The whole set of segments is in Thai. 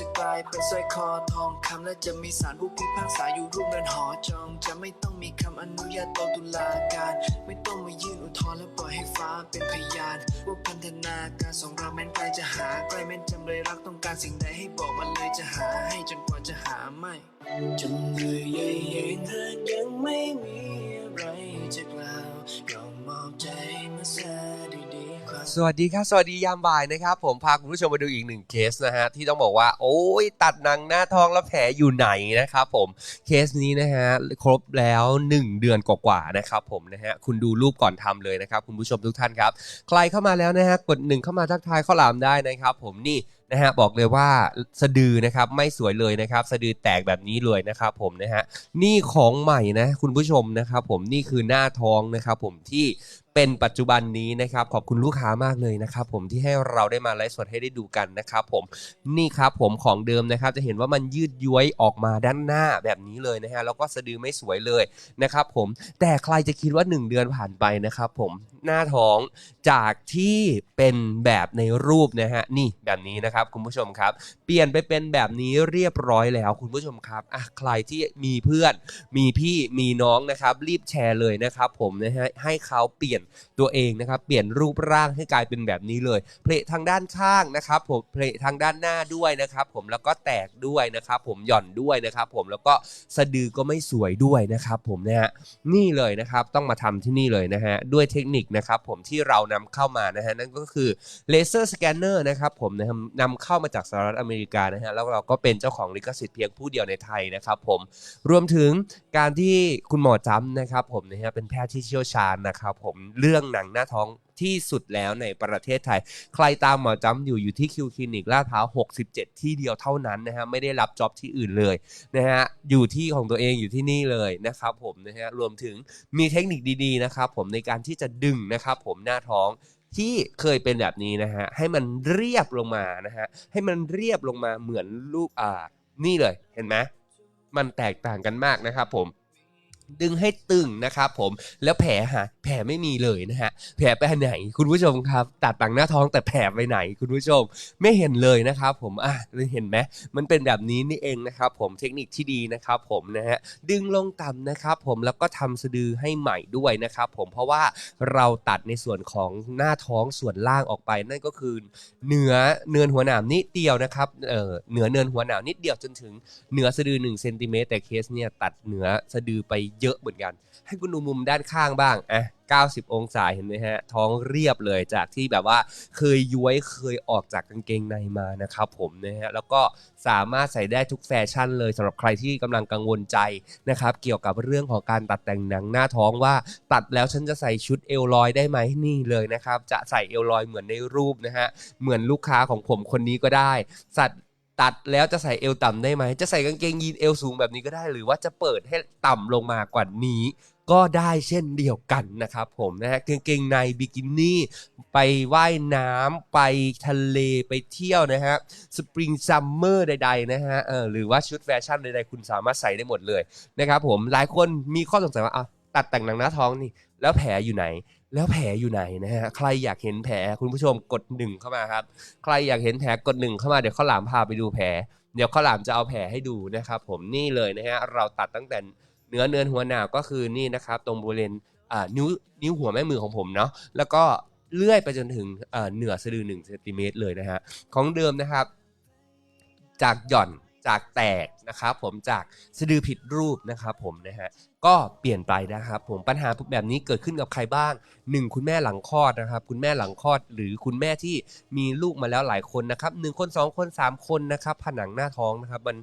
จะกลายเป็นสร้อยคอทองคำและจะมีสารผู้พิพากษาอยู่รูปเรือนหอจอง จะไม่ต้องมีคำอนุญาตต่อตุลาการ ไม่ต้องมายื่นอุทธรณ์และปล่อยให้ฟ้าเป็นพยาน ว่าพันธนาการสองเราแม้นใกลจะหาใกล้แม้นจำเลยรักต้องการสิ่งใดให้บอกมันเลยจะหาให้จนกว่าจะหาไม่จนเหนื่อยเย็นหากยังไม่มีอะไรจะกล่าวยอมมอบใจมาซะดีๆ สวัสดีครับ สวัสดียามบ่ายนะครับ ผมพาคุณผู้ชมมาดูอีกหนึ่งเคสนะฮะที่ต้องบอกว่า โอ้ยตัดหนังหน้าท้องแล้วแผลอยู่ไหนนะครับผมเคสนี้นะฮะครบแล้ว 1 เดือนกว่าๆนะครับผมนะฮะคุณดูรูปก่อนทำเลยนะครับ คุณผู้ชมทุกท่านครับ ใครเข้ามาแล้วนะฮะกดหนึ่งเข้ามาทักทายข้าวหลามได้นะครับ ผมนี่นะฮะบอกเลยว่าสะดือนะครับไม่สวยเลยนะครับ สะดือแตกแบบนี้เลยนะครับผมนะฮะนี่ของใหม่นะคุณผู้ชมนะครับผมนี่คือหน้าท้องนะครับผมที่เป็นปัจจุบันนี้นะครับ ขอบคุณลูกค้ามากเลยนะครับ ผมที่ให้เราได้มาไลฟ์สดให้ได้ดูกันนะครับ ผมนี่ครับผมของเดิมนะครับ จะเห็นว่ามันยืดย้วยออกมาด้านหน้าแบบนี้เลยนะฮะแล้วก็สะดือไม่สวยเลยนะครับ ผมแต่ใครจะคิดว่า 1 เดือนผ่านไปนะครับ ผมหน้าท้องจากที่เป็นแบบในรูปนะฮะนี่แบบนี้นะครับ คุณผู้ชมครับ เปลี่ยนไปเป็นแบบนี้เรียบร้อยแล้ว คุณผู้ชมครับอะใครที่มีเพื่อน มีพี่มีน้องนะครับ รีบแชร์เลยนะครับ ผมนะฮะให้เขาเปลี่ยนตัวเองนะครับ เปลี่ยนรูปร่างให้กลายเป็นแบบนี้เลย เพลททางด้านข้างนะครับผมเพลททางด้านหน้าด้วยนะครับ ผมแล้วก็แตกด้วยนะครับ ผมหย่อนด้วยนะครับ ผมแล้วก็สะดือก็ไม่สวยด้วยนะครับ ผมนะฮะนี่เลยนะครับต้องมาทำที่นี่เลยนะฮะด้วยเทคนิคนะครับ ผมที่เรานำเข้ามานะฮะนั่นก็คือเลเซอร์สแกนเนอร์นะครับผมนะครับนำเข้ามาจากสหรัฐอเมริกานะฮะแล้วเราก็เป็นเจ้าของลิขสิทธิ์เพียงผู้เดียวในไทยนะครับ ผมรวมถึงการที่คุณหมอจ้ำนะครับ ผมนะฮะเป็นแพทย์ที่เชี่ยวชาญนะครับ ผมเรื่องหนังหน้าท้องที่สุดแล้วในประเทศไทย ใครตามหมอจ้ำอยู่อยู่ที่คิวคลินิกลาดพร้าว 67 ที่เดียวเท่านั้นนะฮะ ไม่ได้รับจ็อบที่อื่นเลยนะฮะ อยู่ที่ของตัวเองอยู่ที่นี่เลยนะครับผมนะฮะ รวมถึงมีเทคนิคดีๆนะครับผมในการที่จะดึงนะครับผมหน้าท้องที่เคยเป็นแบบนี้นะฮะ ให้มันเรียบลงมานะฮะ ให้มันเรียบลงมาเหมือนรูปอ่า นี่เลย เห็นไหมมันแตกต่างกันมากนะครับผม ดึงให้ตึงนะครับผมแล้วแผลหาแผลไม่มีเลยนะฮะแผลไปไหน คุณผู้ชมครับ ตัดต่างหน้าท้องแต่แผลไปไหน คุณผู้ชมไม่เห็นเลยนะครับผมอะเห็นไหมมันเป็นแบบนี้นี่เองนะครับผมเทคนิคที่ดีนะครับผมนะฮะดึงลงต่ำนะครับผมแล้วก็ทำสะดือให้ใหม่ด้วยนะครับผมเพราะว่าเราตัดในส่วนของหน้าท้องส่วนล่างออกไปนั่นก็คือเหนือเนินหัวหนามนิดเดียวนะครับเออเหนือเนินหัวหนามนิดเดียวจนถึงเหนือสะดือ1เซนติเมตรแต่เคสเนี่ยตัดเหนือสะดือไปเยอะเหมือนกัน ให้คุณดูมุมด้านข้างบ้างอะ90 องศาเห็นไหมฮะ ท้องเรียบเลยจากที่แบบว่าเคยย้วยเคยออกจากกางเกงในมานะครับผมนะฮะ แล้วก็สามารถใส่ได้ทุกแฟชั่นเลยสำหรับใครที่กำลังกังวลใจนะครับ เกี่ยวกับเรื่องของการตัดแต่งหนังหน้าท้องว่า ตัดแล้วฉันจะใส่ชุดเอลลอยได้ไหมนี่เลยนะครับ จะใส่เอลลอยเหมือนในรูปนะฮะ เหมือนลูกค้าของผมคนนี้ก็ได้สัตว์ ตัดแล้วจะใส่เอวต่ำได้ไหม จะใส่กางเกงยีนเอวสูงแบบนี้ก็ได้ หรือว่าจะเปิดให้ต่ำลงมากว่านี้ ก็ได้เช่นเดียวกันนะครับผมนะฮะกางเกงในบิกินี่ไปว่ายน้ำไปทะเลไปเที่ยวนะฮะสปริงซัมเมอร์ใดๆนะฮะเออหรือว่าชุดแฟชั่นใดๆ คุณสามารถใส่ได้หมดเลยนะครับผมหลายคนมีข้อสงสัยว่าอะตัดแต่งหนังหน้าท้องนี่ แล้วแผลอยู่ไหน แล้วแผลอยู่ไหนนะฮะใครอยากเห็นแผลคุณผู้ชมกดหนึ่งเข้ามาครับ ใครอยากเห็นแผลกดหนึ่งเข้ามาเดี๋ยวข้าวหลามพาไปดูแผล เดี๋ยวข้าวหลามจะเอาแผลให้ดูนะครับ ผมนี่เลยนะฮะเราตัดตั้งแต่เนื้อเนื้อหัวหนาวก็คือนี่นะครับ ตรงบริเวณอ่านิ้วนิ้วหัวแม่มือของผมเนาะแล้วก็เลื่อยไปจนถึงเอ่อเหนือสะดือหนึ่งเซนติเมตรเลยนะฮะของเดิมนะครับ จากหย่อน จากแตกนะครับผมจากสะดือผิดรูปนะครับผมนะฮะก็เปลี่ยนไปนะครับผมปัญหาแบบนี้เกิดขึ้นกับใครบ้างหนึ่งคุณแม่หลังคลอดนะครับคุณแม่หลังคลอด หรือคุณแม่ที่มีลูกมาแล้วหลายคนนะครับหนึ่งคนสองคนสามคนนะครับผนังหน้าท้องนะครับมัน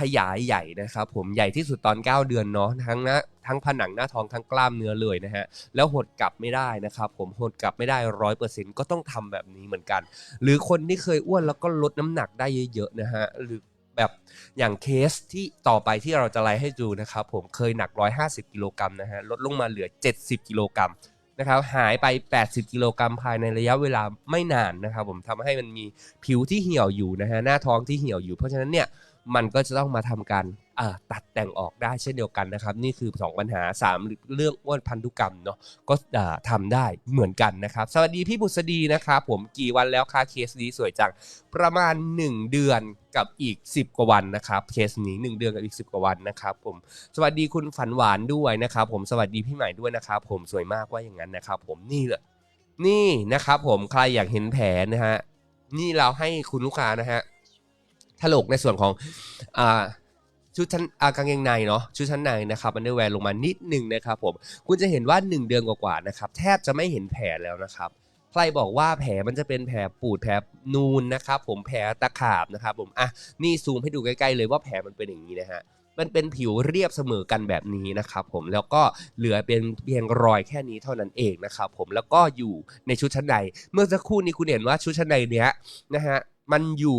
ขยายใหญ่นะครับผมใหญ่ที่สุดตอน 9 เดือนเนาะทั้งน้าทั้งผนังหน้าท้องทั้งกล้ามเนื้อเลยนะฮะแล้วหดกลับไม่ได้นะครับผมหดกลับไม่ได้ร้อยเปอร์เซ็นต์ก็ต้องทำแบบนี้เหมือนกัน หรือคนที่เคยอ้วนแล้วก็ลดน้ำหนักได้เยอะๆนะฮะหรือ แบบอย่างเคสที่ต่อไปที่เราจะไล่ให้ดูนะครับ ผมเคยหนัก 150 กิโลกรัมนะฮะลดลงมาเหลือ 70 กิโลกรัมนะครับหายไป 80 กิโลกรัมภายในระยะเวลาไม่นานนะครับ ผมทำให้มันมีผิวที่เหี่ยวอยู่นะฮะหน้าท้องที่เหี่ยวอยู่ เพราะฉะนั้นเนี่ยมันก็จะต้องมาทำการ ตัดแต่งออกได้เช่นเดียวกันนะครับ นี่คือ 2 ปัญหา 3 เรื่องอ้วนพันธุกรรมเนาะก็ทำได้เหมือนกันนะครับ สวัสดีพี่บุษดีนะครับผมกี่วันแล้วคะเคสนี้สวยจังประมาณ 1 เดือนกับอีก 10 กว่าวันนะครับเคสนี้ 1 เดือนกับอีก 10 กว่าวันนะครับผมสวัสดีคุณฝันหวานด้วยนะครับ ผมสวัสดีพี่ใหม่ด้วยนะครับ ผมสวยมากว่าอย่างนั้นนะครับ ผมนี่เลยนี่นะครับผมใครอยากเห็นแผลนะฮะนี่เราให้คุณลูกค้านะฮะถลกในส่วนของอ่า ชุดชั้นอากางเกงในเนาะชุดชั้นในนะครับอันเดอร์แวร์ลงมานิดหนึ่งนะครับผมคุณจะเห็นว่า 1 เดือนกว่าๆนะครับแทบจะไม่เห็นแผลแล้วนะครับใครบอกว่าแผลมันจะเป็นแผลปูดแผลนูนนะครับผมแผลตะขาบนะครับผมอะนี่ซูมให้ดูใกล้ๆเลยว่าแผลมันเป็นอย่างนี้นะฮะมันเป็นผิวเรียบเสมอกันแบบนี้นะครับผมแล้วก็เหลือเป็นเพียงรอยแค่นี้เท่านั้นเองนะครับผมแล้วก็อยู่ในชุดชั้นในเมื่อสักครู่นี้คุณเห็นว่าชุดชั้นในเนี้ยนะฮะมันอยู่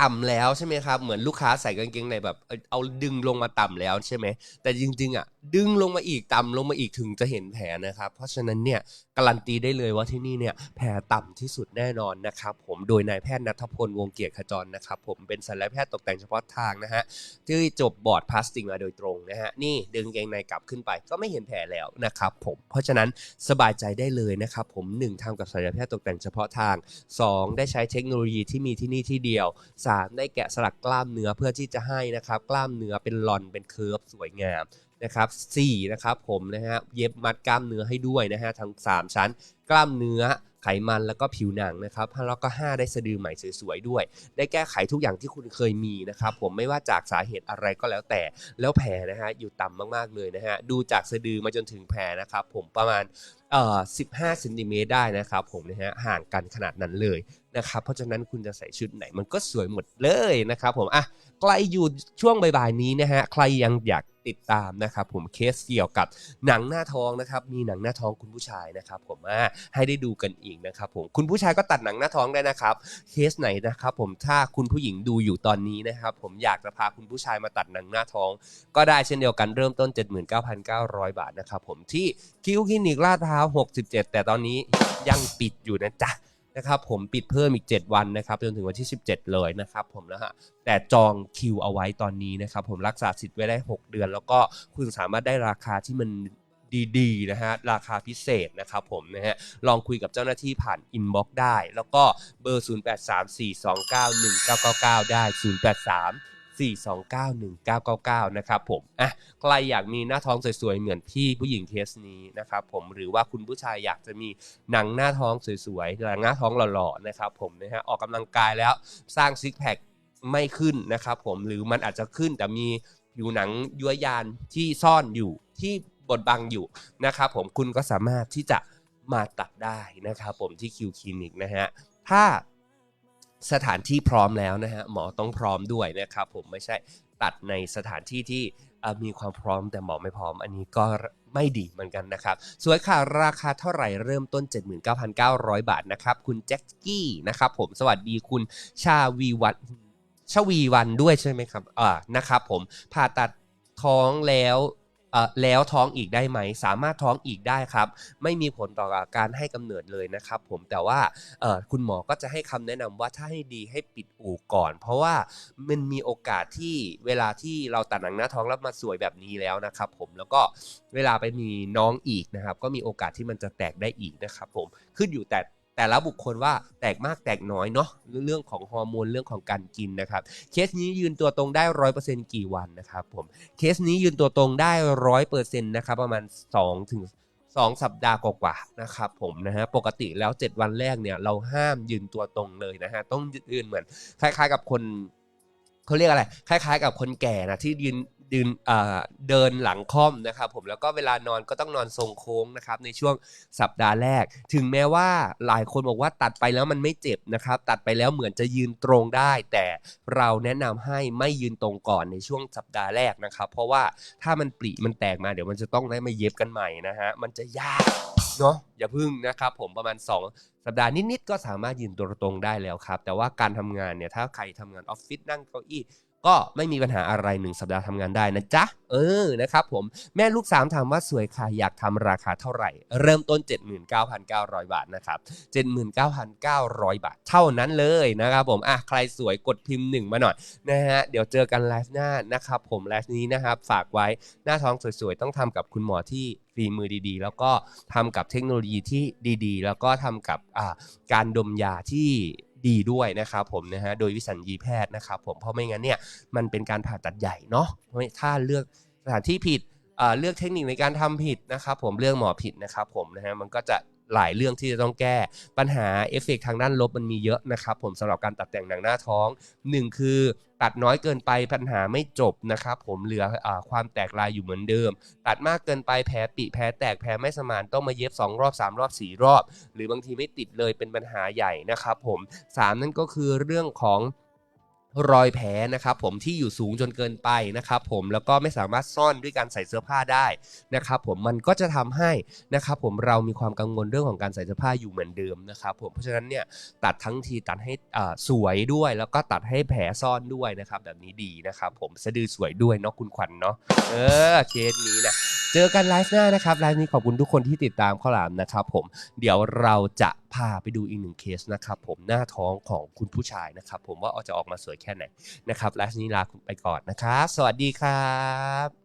ต่ำแล้วใช่ไหมครับ เหมือนลูกค้าใส่กางเกงในแบบเอาเอาดึงลงมาต่ำแล้วใช่ไหมแต่จริงๆอะดึงลงมาอีกต่ำลงมาอีกถึงจะเห็นแผลนะครับ เพราะฉะนั้นเนี่ยการันตีได้เลยว่าที่นี่เนี่ยแผลต่ำที่สุดแน่นอนนะครับผมโดยนายแพทย์นัทพลวงเกียรติขจรนะครับผมเป็นศัลยแพทย์ตกแต่งเฉพาะทางนะฮะที่จบบอร์ดพลาสติกมาโดยตรงนะฮะนี่ดึงเกงในกลับขึ้นไปก็ไม่เห็นแผลแล้วนะครับผมเพราะฉะนั้นสบายใจได้เลยนะครับผมหนึ่งทำกับศัลยแพทย์ตกแต่งเฉพาะทาง 2 ได้ใช้เทคโนโลยีที่มีที่นี่ที่เดียว 3 ได้แกะสลักกล้ามเนื้อเพื่อที่จะให้นะครับกล้ามเนื้อเป็นลอนเป็นเคิร์ฟสวยงาม นะครับ4นะครับผมนะฮะเย็บมัดกล้ามเนื้อให้ด้วยนะฮะทั้ง 3 ชั้น กล้ามเนื้อไขมันแล้วก็ผิวหนังนะครับแล้วก็ 5 ได้สะดือใหม่สวยๆด้วย ได้แก้ไขทุกอย่างที่คุณเคยมีนะครับผมไม่ว่าจากสาเหตุอะไรก็แล้วแต่แล้วแผลนะฮะอยู่ต่ำมากๆเลยนะฮะดูจากสะดือมาจนถึงแผลนะครับผมประมาณเอ่อ15เซนติเมตรได้นะครับผมนะฮะห่างกันขนาดนั้นเลยนะครับเพราะฉะนั้นคุณจะใส่ชุดไหนมันก็สวยหมดเลยนะครับผมอะ ใกล้อยู่ช่วงบ่ายๆนี้นะฮะใครยังอยากติดตามนะครับผมเคสเกี่ยวกับหนังหน้าท้องนะครับมีหนังหน้าท้องคุณผู้ชายนะครับ ผมอะให้ได้ดูกันอีกนะครับผมคุณผู้ชายก็ตัดหนังหน้าท้องได้นะครับ เคสไหนนะครับผมถ้าคุณผู้หญิงดูอยู่ตอนนี้นะครับผมอยากจะพาคุณผู้ชายมาตัดหนังหน้าท้อง ก็ได้เช่นเดียวกันเริ่มต้น 79,900 บาทนะครับผมที่คิวคลินิกลาดพร้าว 67 แต่ตอนนี้ยังปิดอยู่นะจ๊ะ นะครับผมปิดเพิ่มอีก 7 วันนะครับจนถึงวันที่ 17 เลยนะครับผมนะฮะแต่จองคิวเอาไว้ตอนนี้นะครับผมรักษาสิทธิ์ไว้ได้ 6 เดือน แล้วก็คุณสามารถได้ราคาที่มันดีๆนะฮะราคาพิเศษนะครับผมนะฮะลองคุยกับเจ้าหน้าที่ผ่านอินบ็อกซ์ได้ แล้วก็เบอร์ 0834291999 ได้ 083 4291999 นะครับผมอะใครอยากมีหน้าท้องสวยๆ เหมือนพี่ผู้หญิงเคสนี้นะครับผมหรือว่าคุณผู้ชายอยากจะมีหนังหน้าท้องสวยๆหนังหน้าท้องหล่อๆนะครับผมนะฮะออกกำลังกายแล้วสร้างซิกแพคไม่ขึ้นนะครับผมหรือมันอาจจะขึ้นแต่มีผิวหนังย้วยยานที่ซ่อนอยู่ที่บดบังอยู่นะครับผมคุณก็สามารถที่จะมาตัดได้นะครับผมที่คิวคลินิกนะฮะถ้า สถานที่พร้อมแล้วนะฮะหมอต้องพร้อมด้วยนะครับผมไม่ใช่ตัดในสถานที่ที่มีความพร้อมแต่หมอไม่พร้อม อันนี้ก็ไม่ดีเหมือนกันนะครับ สวยค่ะ ราคาเท่าไหร่เริ่มต้น 79,900 บาทนะครับ คุณแจ็คกี้นะครับผมสวัสดีคุณชาวีวันชวีวันด้วยใช่ไหมครับอ่านะครับผมผ่าตัดท้องแล้ว แล้วท้องอีกได้ไหม สามารถท้องอีกได้ครับ ไม่มีผลต่อการให้กำเนิดเลยนะครับ ผมแต่ว่าเอ่อคุณหมอก็จะให้คำแนะนำว่าถ้าให้ดีให้ปิดอู่ก่อน เพราะว่ามันมีโอกาสที่เวลาที่เราตัดหนังหน้าท้องแล้วมาสวยแบบนี้แล้วนะครับ ผมแล้วก็เวลาไปมีน้องอีกนะครับ ก็มีโอกาสที่มันจะแตกได้อีกนะครับ ผมขึ้นอยู่แต่ แต่ละบุคคลว่าแตกมากแตกน้อยเนาะเรื่องของฮอร์โมนเรื่องของการกินนะครับเคสนี้ยืนตัวตรงได้ร้อยเปอร์เซ็นต์กี่วันนะครับผมเคสนี้ยืนตัวตรงได้ร้อยเปอร์เซ็นต์นะครับประมาณ2ถึงสองสัปดาห์กว่าๆนะครับผมนะฮะปกติแล้ว 7 วันแรกเนี่ยเราห้ามยืนตัวตรงเลยนะฮะต้องยืนเหมือนคล้าย ๆ กับคนเขาเรียกอะไร คล้าย ๆ กับคนแก่นะที่ยืน เอ่อเดินหลังค่อมนะครับผมแล้วก็เวลานอนก็ต้องนอนทรงโค้งนะครับในช่วงสัปดาห์แรก ถึงแม้ว่าหลายคนบอกว่าตัดไปแล้วมันไม่เจ็บนะครับตัดไปแล้วเหมือนจะยืนตรงได้ แต่เราแนะนำให้ไม่ยืนตรงก่อนในช่วงสัปดาห์แรกนะครับ เพราะว่าถ้ามันปริมันแตกมาเดี๋ยวมันจะต้องได้มาเย็บกันใหม่นะฮะมันจะยากเนาะอย่าพึ่งนะครับผมประมาณ 2 สัปดาห์นิดๆก็สามารถยืนตัวตรงได้แล้วครับ แต่ว่าการทำงานเนี่ยถ้าใครทำงานออฟฟิศนั่งเก้าอี้ ก็ไม่มีปัญหาอะไรหนึ่งสัปดาห์ทำงานได้นะจ๊ะ เออนะครับผมแม่ลูกสามถามว่าสวยค่ะอยากทำราคาเท่าไหร่ เริ่มต้น 79,900 บาทนะครับ 79,900 บาทเท่านั้นเลยนะครับผมอะใครสวยกดพิมพ์หนึ่งมาหน่อยนะฮะเดี๋ยวเจอกันไลฟ์หน้านะครับผมไลฟ์นี้นะครับฝากไว้หน้าท้องสวยๆ ต้องทำกับคุณหมอที่ฝีมือดีๆ แล้วก็ทำกับเทคโนโลยีที่ดีๆ แล้วก็ทำกับอ่าการดมยาที่ ดีด้วยนะครับผมนะฮะโดยวิสัญญีแพทย์นะครับผมเพราะไม่งั้นเนี่ยมันเป็นการผ่าตัดใหญ่เนาะถ้าเลือกสถานที่ผิดเลือกเทคนิคในการทำผิดนะครับผมเรื่องหมอผิดนะครับผมนะฮะมันก็จะ หลายเรื่องที่จะต้องแก้ ปัญหาเอฟเฟกต์ทางด้านลบมันมีเยอะนะครับผมสำหรับการตัดแต่งหนังหน้าท้องหนึ่งคือตัดน้อยเกินไปปัญหาไม่จบนะครับผมเหลืออความแตกลายอยู่เหมือนเดิม ตัดมากเกินไปแผลปิแผลแตกแผลไม่สมานต้องมาเย็บ 2 รอบ 3 รอบ 4 รอบ หรือบางทีไม่ติดเลยเป็นปัญหาใหญ่นะครับผม 3 นั่นก็คือเรื่องของ รอยแผลนะครับผมที่อยู่สูงจนเกินไปนะครับผมแล้วก็ไม่สามารถซ่อนด้วยการใส่เสื้อผ้าได้นะครับผมมันก็จะทำให้นะครับผมเรามีความกังวลเรื่องของการใส่เสื้อผ้าอยู่เหมือนเดิมนะครับผมเพราะฉะนั้นเนี่ยตัดทั้งทีตัดให้สวยด้วย แล้วก็ตัดให้แผลซ่อนด้วยนะครับแบบนี้ดีนะครับผมสะดือสวยด้วยเนาะคุณขวัญเนาะเออเคสนี้นะ เจอกันไลฟ์หน้านะครับไลฟ์นี้ขอบคุณทุกคนที่ติดตามข้าวหลามนะครับผมเดี๋ยวเราจะพาไปดูอีกหนึ่งเคสนะครับผมหน้าท้องของคุณผู้ชายนะครับ ผมว่าจะออกมาสวยแค่ไหนนะครับไลฟ์นี้ลาไปก่อนนะครับสวัสดีครับ